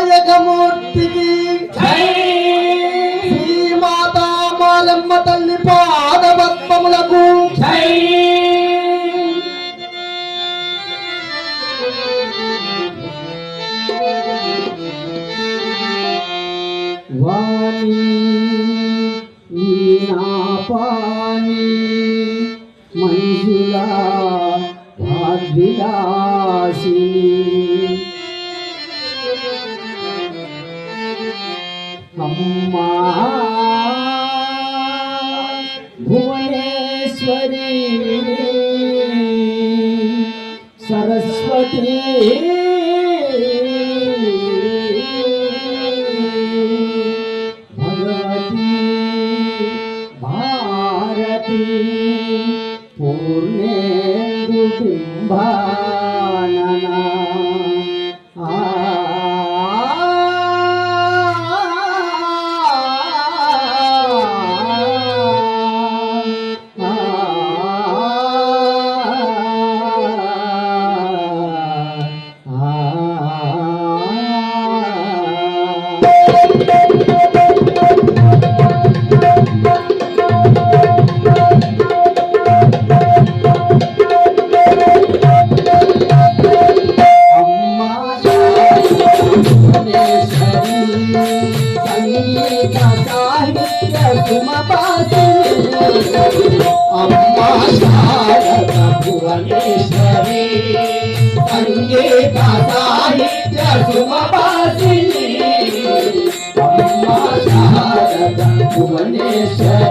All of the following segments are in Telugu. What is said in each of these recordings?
వినాయకమూర్తికి. శ్రీ తల్లి పాదపద్మములకు. వాణి వీణాపాణి మంజులా వాగ్విలాసిని. అమ్మా భువనేశ్వరి సరస్వతి భగవతి భారతి పూర్ణేందు బింబానన సాహిత్య సుమపాసిని అమ్మా శారద భువనేశ్వరి సంగీత సాహిత్య సుమపాసిని అమ్మా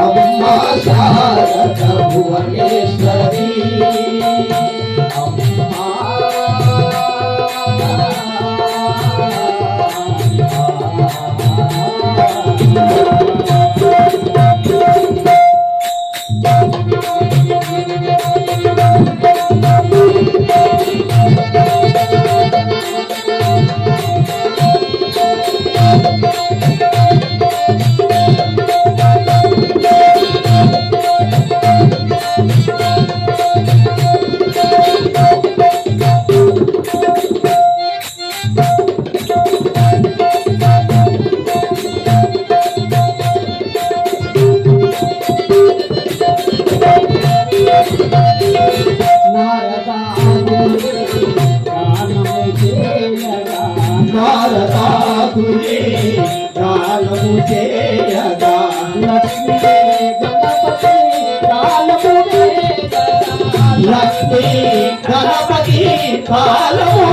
అమ్మ శారద భువనేశ్వరి నారదాదులే గానము చేయగా లక్ష్మీ గణపతి కాలము లక్ష్మీ గణపతి కాలము